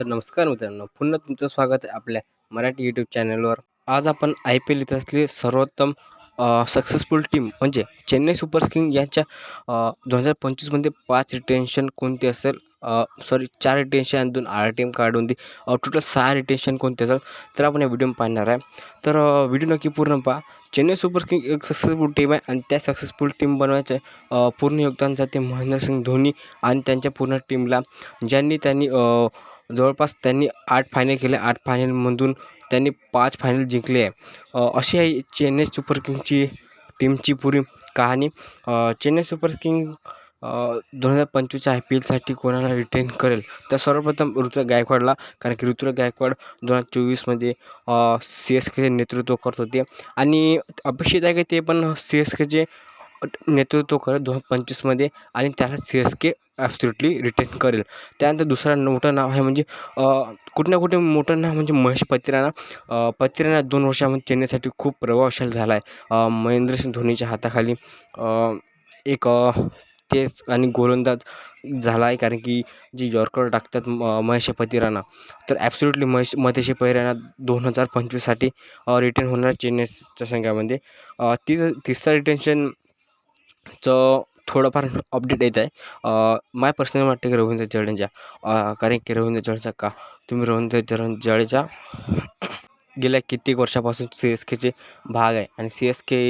तर नमस्कार मित्रांनो पुन्हा तुमचं स्वागत आहे आपल्या मराठी यूट्यूब चॅनलवर आज आपण आय पी एल इतिहासातली सर्वोत्तम सक्सेसफुल टीम म्हणजे चेन्नई सुपर किंग यांच्या दोन हजार पंचवीसमध्ये पाच रिटेन्शन कोणती असेल? सॉरी चार रिटेन्शन आणि दोन आर टी एम काढून दी. टोटल सहा रिटेन्शन कोणते असेल? तर आपण या व्हिडिओ पाहणार आहे. तर व्हिडिओ नक्की पूर्ण पहा. चेन्नई सुपर किंग एक सक्सेसफुल टीम आहे आणि त्या सक्सेसफुल टीम बनवायचं पूर्ण योगदान जाते महेंद्रसिंग धोनी आणि त्यांच्या पूर्ण टीमला ज्यांनी त्यांनी जवळपास त्यांनी आठ फायनल केले. आठ फायनलमधून त्यांनी पाच फायनल जिंकले. आहे अशी आहे चेन्नई सुपर किंगची टीमची पुरी कहाणी. चेन्नई सुपर किंग दोन हजार पंचवीसच्या आय पी एलसाठी कोणाला रिटेन करेल? तर सर्वप्रथम ऋतुराज गायकवाडला कारण की ऋतुराज गायकवाड दोन हजार चोवीसमध्ये सी एस केचे नेतृत्व करत होते. आणि अपेक्षित आहे की ते पण सी एस केचे नेतृत्व करत दोन हजार पंचवीसमध्ये आणि त्याला C S K absolutely retain करेल. त्यानंतर दुसरा मोठं नाव आहे म्हणजे कुठं ना कुठे मोठं नाव म्हणजे महेश पतिराणा. पतिराणा दोन वर्षामध्ये चेन्नईसाठी खूप प्रभावशाली झाला आहे महेंद्रसिंग धोनीच्या हाताखाली एक तेच आणि गोलंदाज झाला आहे कारण की जी यॉर्कर टाकतात महेश पतिराणा. तर ॲब्सोल्युटली महेश महेश पैराणा दोन हजार पंचवीससाठी रिटर्न होणार चेन्नईच्या संघामध्ये. ती तिसरा चं थोडंफार अपडेट येत आहे. माय पर्सनल वाटते की रवींद्र जडेजा. कारण की रवींद्र जडेजा का? तुम्ही रवींद्र जर जडेजा गेल्या कित्येक वर्षापासून सी एस केचे भाग आहे आणि सी एस के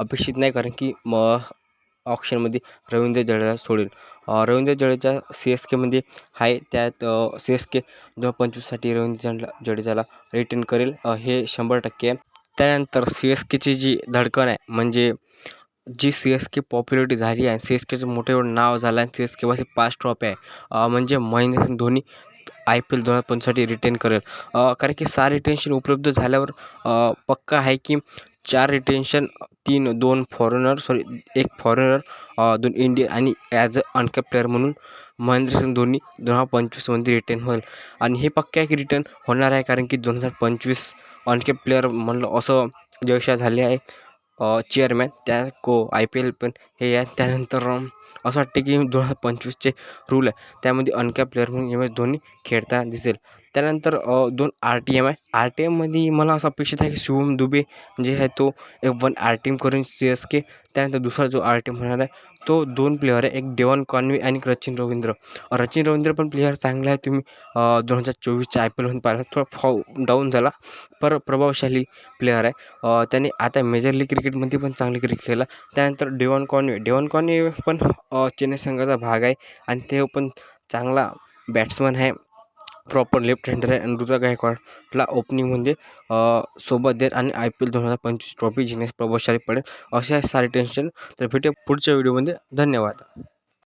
अपेक्षित नाही कारण की म ऑप्शनमध्ये रवींद्र जडेजा सोडेल. रवींद्र जडेजा सी एस केमध्ये आहे. त्यात सी एस के दोन पंचवीससाठी रवींद्र जडेजाला रिटर्न करेल. हे शंभर टक्के आहे. त्यानंतर सी एस केची जी धडकण आहे म्हणजे G C S K popularity झाली आहे सी एस केचं मोठं एवढं नाव झालं आहे सी एस के केपाशी पाच ट्रॉफी आहे. म्हणजे Mahendrasingh Dhoni I P L दोन हजार पंचसाठी रिटेन करेल. कारण की सहा रिटेन्शन उपलब्ध झाल्यावर पक्का आहे की चार रिटेन्शन तीन दोन फॉरेनर सॉरी एक फॉरेनर दोन इंडियन आणि ॲज अ अनकॅप प्लेअर म्हणून महेंद्रसिंग धोनी दोन हजार पंचवीसमध्ये रिटर्न होईल. आणि हे पक्का आहे की रिटर्न होणार आहे कारण की दोन हजार पंचवीस अनकॅप प्लेअर म्हणलं असं जयशा झाले आहे. चेअरमॅन त्या को आय पी एल पण हे आहे. त्यानंतर असं वाटते की दोन हजार पंचवीसचे रूल आहे. त्यामध्ये अनकॅप प्लेअर म्हणून एम एस धोनी खेळताना दिसेल. त्यानंतर दोन आर टी एम आहे. आर टी एममध्ये मला असं अपेक्षित आहे की शिवम दुबे जे आहे तो एक वन आर टी एम करून सी एस के त्यानंतर दुसरा जो आर टी एम होणार आहे तो दोन प्लेअर आहे. एक डेवन कॉन्वे आणि रचिन रवींद्र. रचिन रवींद्र पण प्लेअर चांगला आहे. तुम्ही दोन हजार चोवीसच्या आय पी एलमधून पाहिला. थोडा फाव डाऊन झाला पर प्रभावशाली प्लेअर आहे. त्याने आता मेजर लीग क्रिकेटमध्ये पण चांगली क्रिकेट खेळला. त्यानंतर डेवन कॉन्वे डेवन कॉन्वे पण चेन्नई संघाचा भाग आहे. आणि ते पण चांगला बॅट्समन आहे. प्रॉपर लेफ्ट हँडर आहे. आणि ऋतुराज गायकवाडला ओपनिंगमध्ये सोबत देत आणि आय पी एल दोन हजार पंचवीस ट्रॉफी जिंकण्यास प्रभावशाली पडेल. असे आहे सारे टेन्शन तर भेटूया पुढच्या व्हिडिओमध्ये धन्यवाद.